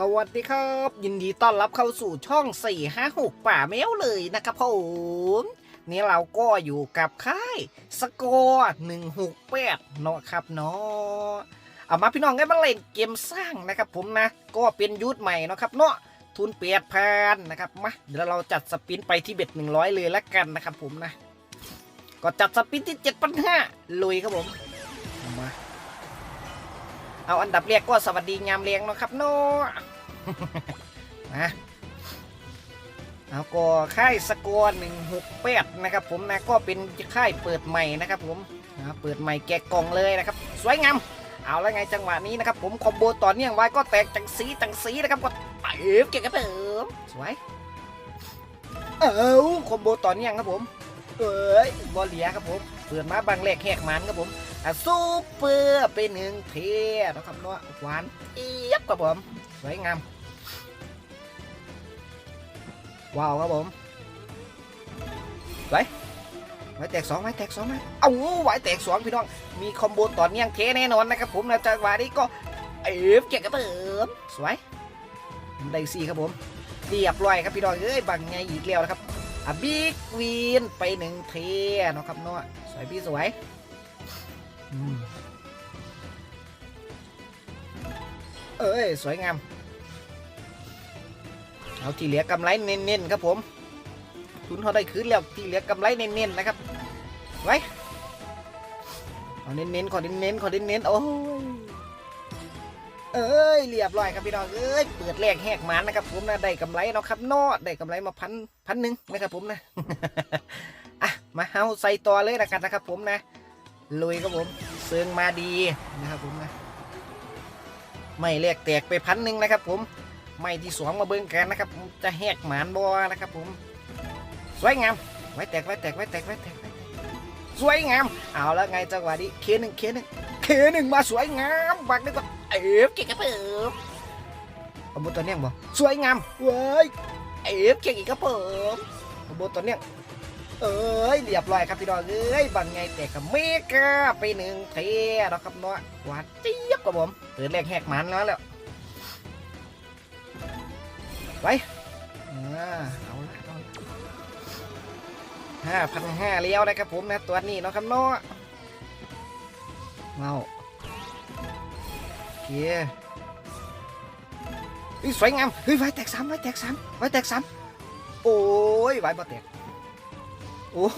สวัสดีครับ ยินดีต้อนรับเข้าสู่ช่อง 456 ป่าแมวเลยนะครับผมนี่เราก็อยู่กับค่ายสกอร์168 เนาะครับเนาะเอามาพี่น้องกันมาเล่นเกมสร้างนะครับผมนะ ก็เป็นยุทธใหม่เนาะครับเนาะทุนเปียดพานนะครับมาเดี๋ยวเราจัดสปินไปที่เบ็ด100 เลยละกันนะครับผมนะ ก็จัดสปินที่ 7,500ลุยครับผมมา เอาอันดับแรกก็สวัสดีงามเลี้ยงเนาะครับเนาะนะเอาก็ค่ายสกอร์หนึ่งหกแปดนะครับผมนะก็เป็นค่ายเปิดใหม่นะครับผมนะเปิดใหม่แกะกล่องเลยนะครับ สวยงามเอาแล้วไงจังหวะนี้นะครับผมคอมโบต่อเนื่องไว้ก็แตกจังสีจังสีนะครับก็เติมเก่งกระเติมสวยเอ้าคอมโบต่อเนื่องครับผมเอ้ยบอลเหลียครับผมเปิดมาบางแรกแหกมันครับผม ซูเปอร์เป็นหนึ่งเทียนะครับเนาะหวานเอียบครับผมสวยงามว้าวครับผมไว้ไว้แตกสองไว้แตกสองไหมเอาไว้แตกสองพี่น้อง มีคอมโบต่อเนื่องเทแน่นอนนะครับผมนะจังหวะนี้ก็เอฟเก่งกระเติมสวยได้สี่ครับผมเรียบร้อยครับพี่น้องเอ้ยบังไงอีกแล้วนะครับอะบิ๊กวีนไปหนึ่งเทนะครับเนาะสวยพี่สวย เอ้ย สวยงาม เอาที่เหลือกำไรเน้นๆครับผม ทุนเขาได้คืนแล้วที่เหลือกำไรเน้นๆนะครับไว้เอาเน้นๆขอเน้นๆขอเน้นๆโอ้ย เอ้ย เรียบร้อยครับพี่น้อง เอ้ย เปิดแรกแหกมันนะครับผมนะ ได้กำไรเนาะครับนอได้กำไรมาพันพันหนึ่งนะครับผมนะ อะ มาเฮาใส่ต่อเลยนะกันนะครับผมนะ ลุยครับผมเซิงมาดีนะครับผมนะไม่แลกแตกไปพันหนึ่งนะครับผมไม่ที่สองมาเบิ่งกันนะครับจะแหกหมานบอนะครับผม สวยงามไว้แตกไว้แตกไว้แตกไว้แตกไว้แตกสวยงาม เอาแล้วไงจังหวะนี้เคหนึ่งเคหนึ่งเคหนึ่งมาสวยงามบักนี่ก็เอฟเก่งกระเปิบเอาบุตัวเนี้ยบ่สวยงามเว้ยเอฟเก่งอีกกระเปิบเอาบุตัวเนี้ย เอ้ยเรียบร้อยครับพี่น้องเอ้ยบังไงแต่กับเมกาไปหนึ่งเทนะครับเนาะหวานเจี๊ยบกับผมเปิดแรกแหกหมันแล้วแล้วไปอ่าเอาละห้าพันห้าเลี้ยวนะครับผมนะตัวนี้เนาะครับเนาะเอาเคเฮ้ยสวยงามเฮ้ยไว้แตกสามไว้แตกสามไว้แตกสามโอ้ยไว้บ่แตก โอ้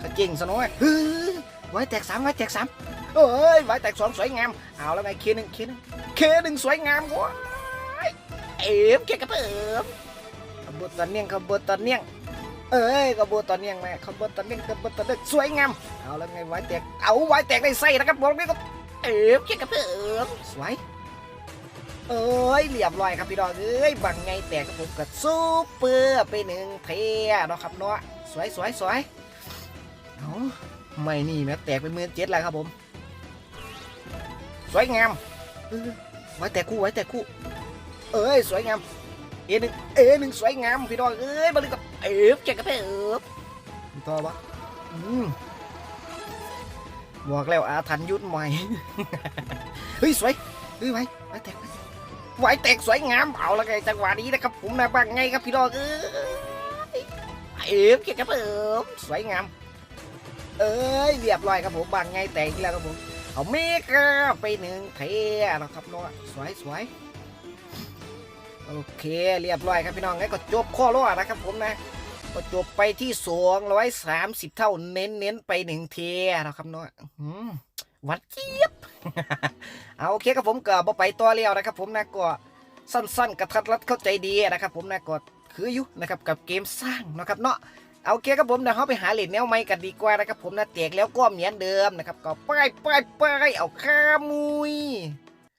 ขจริงซะน่อยเฮ้ยไว้แตกสามไว้แตกสามเอ้ยไว้แตกสองสวยงาม เอาแล้วไงเคหนึ่งเคหนึ่งเคหนึ่งสวยงามว้ายเอ็มเคกระเปิมขบวนตอนเนียงขบวนตอนเนียง เอ้ยขบวนตอนเนียงแม่ขบวนตอนเนียงขบวนตอนเนียงสวยงาม เอาแล้วไงไว้แตก เอาไว้แตกได้ไส้นะครับบอกนี่ก็เอ็มเคกระเปิมสวย เอ้ยเรียบร้อยครับพี่น้องเอ้ยบังไงแตกกับผมกับซูเปอร์ไปหนึ่งเทเนาะครับเนาะสวยสวยสวยเอาไม่นี่แม้แตกไปหมื่นเจ็ดแล้วครับผม สวยงามไว้แต่คู่ไว้แต่คู่ เอ้ยสวยงามเอหนึ่งเอหนึ่งสวยงามพี่น้องเอ้ยมาเลยกับเอฟเจ๊กับเอฟต่อปะอืมบอกแล้วอาถรรพ์ยุทธใหม่ เฮ้ยสวยเฮ้ยไว้ไว้แตก ว้ไว้แตกสวยงามเอาละไงจังหวะนี้นะครับผมนะบ้างไงครับพี่น้องเอ้ยเอฟเกียรติครับผมสวยงาม เอ้ยเรียบร้อยครับผมบางไงแตกอีกแล้วครับผมเอาเมกาไปหนึ่งเทนะครับเนาะสวยสวยโอเคเรียบร้อยครับพี่น้องงั้นก็จบข้อรอดนะครับผมนะก็จบไปที่สองร้อยสามสิบเท่าเน้นเน้นไปหนึ่งเทนะครับนาะอืมหวัดเจี๊ยบ เอาโอเคครับผมก็บ่ไปตัวแล้วนะครับ ผมนะก็สั้นๆกระทัดรัดเข้าใจดีนะครับผมนะก็คืออยู่นะครับกับเกมสร้างนะครับเนาะเอาโอเคครับผมเดี๋ยวเราไปหาเหรียญแนวใหม่กันดีกว่านะครับผมนะแตกแล้วก็เหมือนเดิมนะครับก็ไปไปไปเอาข้ามุย